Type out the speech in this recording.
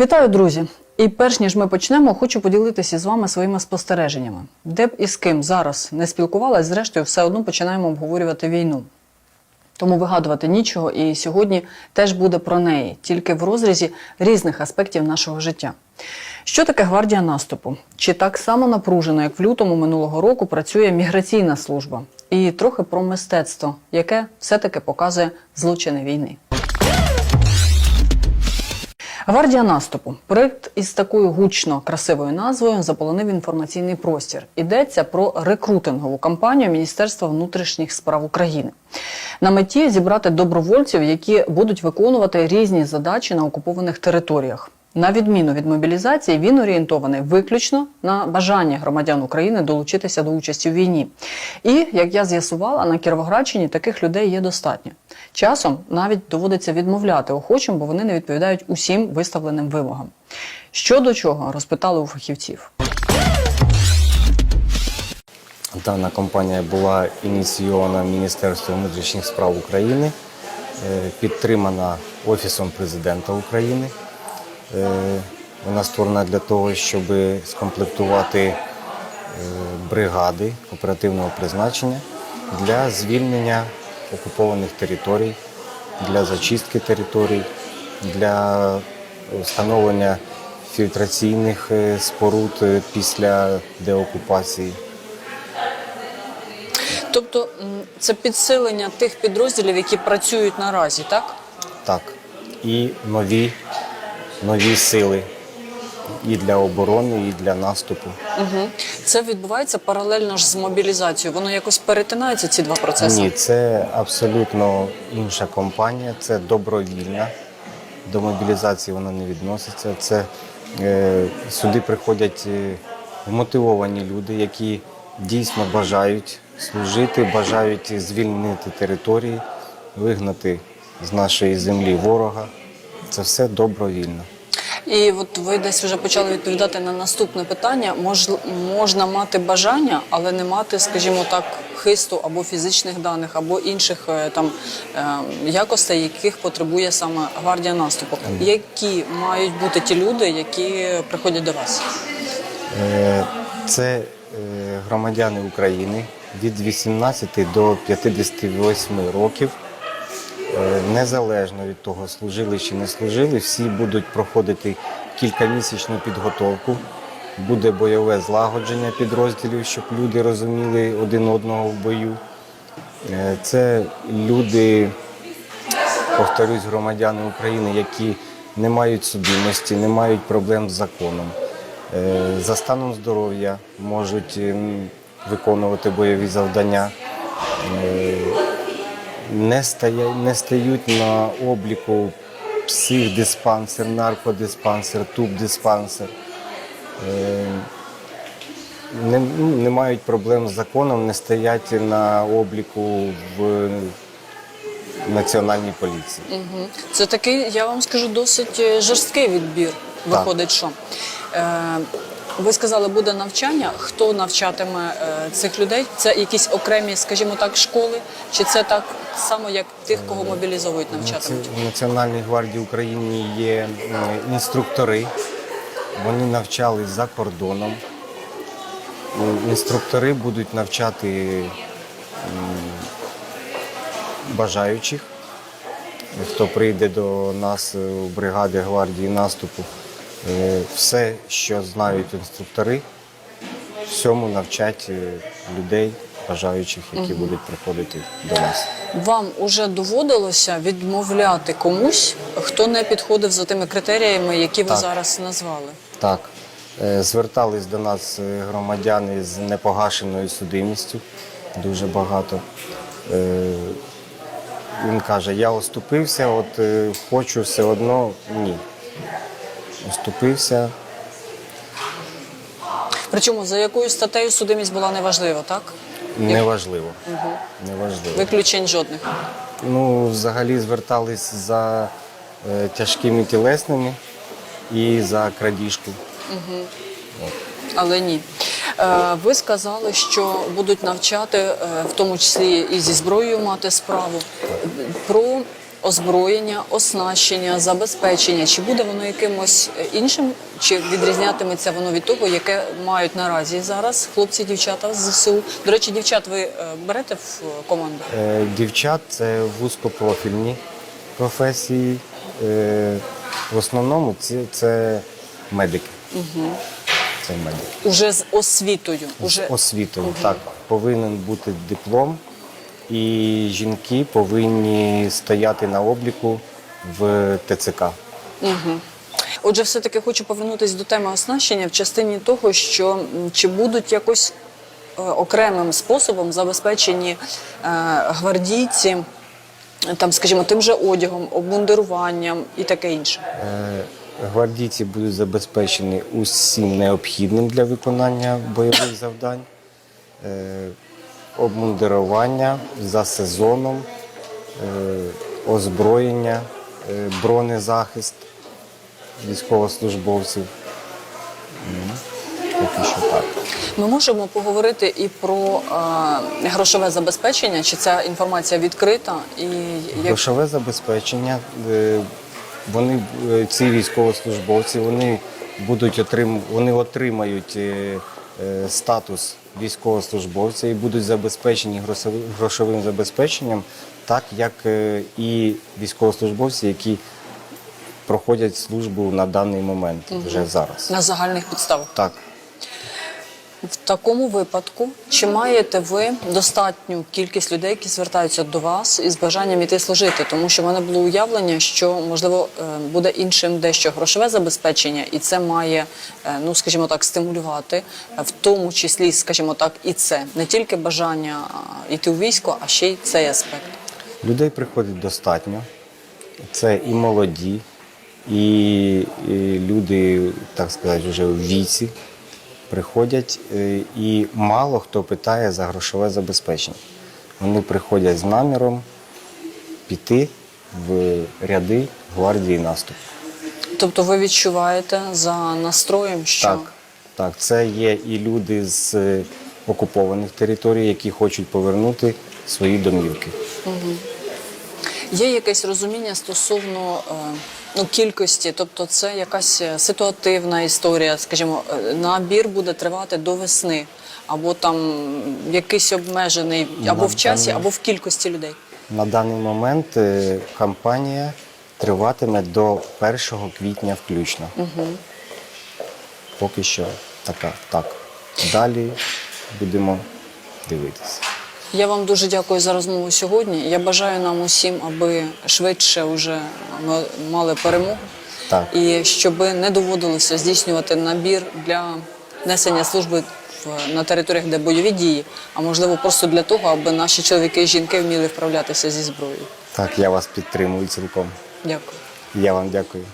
Вітаю, друзі! І перш ніж ми почнемо, хочу поділитися з вами своїми спостереженнями. Де б і з ким зараз не спілкувалась, зрештою, все одно починаємо обговорювати війну. Тому вигадувати нічого, і сьогодні теж буде про неї, тільки в розрізі різних аспектів нашого життя. Що таке гвардія наступу? Чи так само напружено, як в лютому минулого року працює міграційна служба? І трохи про мистецтво, яке все-таки показує злочини війни. Гвардія наступу. Проект із такою гучно красивою назвою заполонив інформаційний простір. Йдеться про рекрутингову кампанію Міністерства внутрішніх справ України. На меті зібрати добровольців, які будуть виконувати різні задачі на окупованих територіях. На відміну від мобілізації, він орієнтований виключно на бажання громадян України долучитися до участі в війні. І як я з'ясувала, на Кіровоградщині таких людей є достатньо. Часом навіть доводиться відмовляти охочим, бо вони не відповідають усім виставленим вимогам. Що до чого розпитали у фахівців. Дана кампанія була ініційована Міністерством внутрішніх справ України, е, підтримана Офісом президента України. Е, Вона створена для того, щоб скомплектувати е, бригади оперативного призначення для звільнення окупованих територій, для зачистки територій, для встановлення фільтраційних е, споруд після деокупації. Тобто це підсилення тих підрозділів, які працюють наразі, так? Так. І нові, нові сили і для оборони, і для наступу. Угу. Це відбувається паралельно ж з мобілізацією. Воно якось перетинається ці два процеси. Ні, це абсолютно інша компанія, це добровільна. До мобілізації вона не відноситься. Це е, сюди приходять е, вмотивовані люди, які дійсно бажають служити, бажають звільнити території, вигнати з нашої землі ворога. Це все добровільно. І от ви десь вже почали відповідати на наступне питання. Мож, можна мати бажання, але не мати, скажімо так, хисту або фізичних даних, або інших е, там е, якостей, яких потребує саме гвардія наступу. Які мають бути ті люди, які приходять до вас? Е, Це громадяни України від 18 до 58 років. Е, Незалежно від того, служили чи не служили, всі будуть проходити кількамісячну підготовку. Буде бойове злагодження підрозділів, щоб люди розуміли один одного в бою. Е, Це люди, повторюсь, громадяни України, які не мають судимості, не мають проблем з законом. Е, За станом здоров'я можуть виконувати бойові завдання. Не, стає, не стають на обліку психдиспансер, наркодиспансер, тубдиспансер. Е, Не, ну, не мають проблем з законом, не стоять на обліку в національній поліції. Угу. Це такий, я вам скажу, досить е, жорсткий відбір. Виходить, що е, ви сказали, буде навчання. Хто навчатиме е, цих людей? Це якісь окремі, скажімо так, школи, чи це так само, як тих, кого мобілізовують, навчатимуть? В Національній гвардії України є інструктори. Вони навчались за кордоном. Інструктори будуть навчати бажаючих, хто прийде до нас у бригади гвардії наступу. Е, Все, що знають інструктори, всьому навчать е, людей, бажаючих, які будуть приходити до нас. Вам уже доводилося відмовляти комусь, хто не підходив за тими критеріями, які ви Так. зараз назвали? Так, Е, звертались до нас громадяни з непогашеною судимістю, дуже багато. Він каже, я оступився, от хочу все одно ні. Оступився, Причому за якою статтею судимість була неважлива, так? неважливо. Неважливо. Виключень жодних. Ну, взагалі звертались за е, тяжкими тілесними і за крадіжку. Але ні. Е, Ви сказали, що будуть навчати, е, в тому числі і зі зброєю мати справу. Про озброєння, оснащення, забезпечення. Чи буде воно якимось е, іншим, чи відрізнятиметься воно від того, яке мають наразі зараз хлопці, дівчата з ЗСУ? До речі, дівчат ви е, берете в е, команду? Дівчат це вузькопрофільні професії. В основному це, це медики. Це медики. Уже з освітою. Уже З освітою. Так, повинен бути диплом, і жінки повинні стояти на обліку в ТЦК. Отже, все-таки хочу повернутися до теми оснащення в частині того, що чи будуть якось е, окремим способом забезпечені е, гвардійці, там, скажімо, тим же одягом, обмундируванням і таке інше. Е, Гвардійці будуть забезпечені усім необхідним для виконання бойових завдань, Е, обмундирування за сезоном, е, озброєння, е, бронезахист військовослужбовців. Поки що так. Ми можемо поговорити і про е, грошове забезпечення, чи ця інформація відкрита, і як Грошове забезпечення. е, Вони ці військовослужбовці, вони будуть отрим, вони отримають статус військовослужбовця і будуть забезпечені грошовим, забезпеченням, так як е, і військовослужбовці, які проходять службу на даний момент вже зараз. на загальних підставах. Так. В такому випадку, чи маєте ви достатню кількість людей, які звертаються до вас із бажанням іти служити? Тому що в мене було уявлення, що можливо е, буде іншим дещо грошове забезпечення, і це має, е, ну скажімо так, стимулювати, е, в тому числі, скажімо так, і це не тільки бажання йти у військо, а ще й цей аспект. Людей приходить достатньо. Це і молоді, і, і люди, так сказати, вже в віці приходять, е, і мало хто питає за грошове забезпечення. Вони приходять з наміром піти в ряди гвардії наступу. Тобто, ви відчуваєте за настроєм, що Так, так, це є і люди з е, окупованих територій, які хочуть повернути свої домівки. Є якесь розуміння стосовно е, ну, кількості, тобто це якась е, ситуативна історія, скажімо, е, набір буде тривати до весни, або там якийсь обмежений, або в часі, або в кількості людей. На даний момент кампанія триватиме до 1 квітня включно. Угу. Поки що така. Так. Далі будемо дивитися. Я вам дуже дякую за розмову сьогодні. Я бажаю нам усім, аби швидше вже ми мали перемогу. Так. І щоб не доводилося здійснювати набір для несення служби на територіях, де бойові дії, а можливо просто для того, аби наші чоловіки і жінки вміли вправлятися зі зброєю. Так, я вас підтримую цілком. Дякую. Я вам дякую.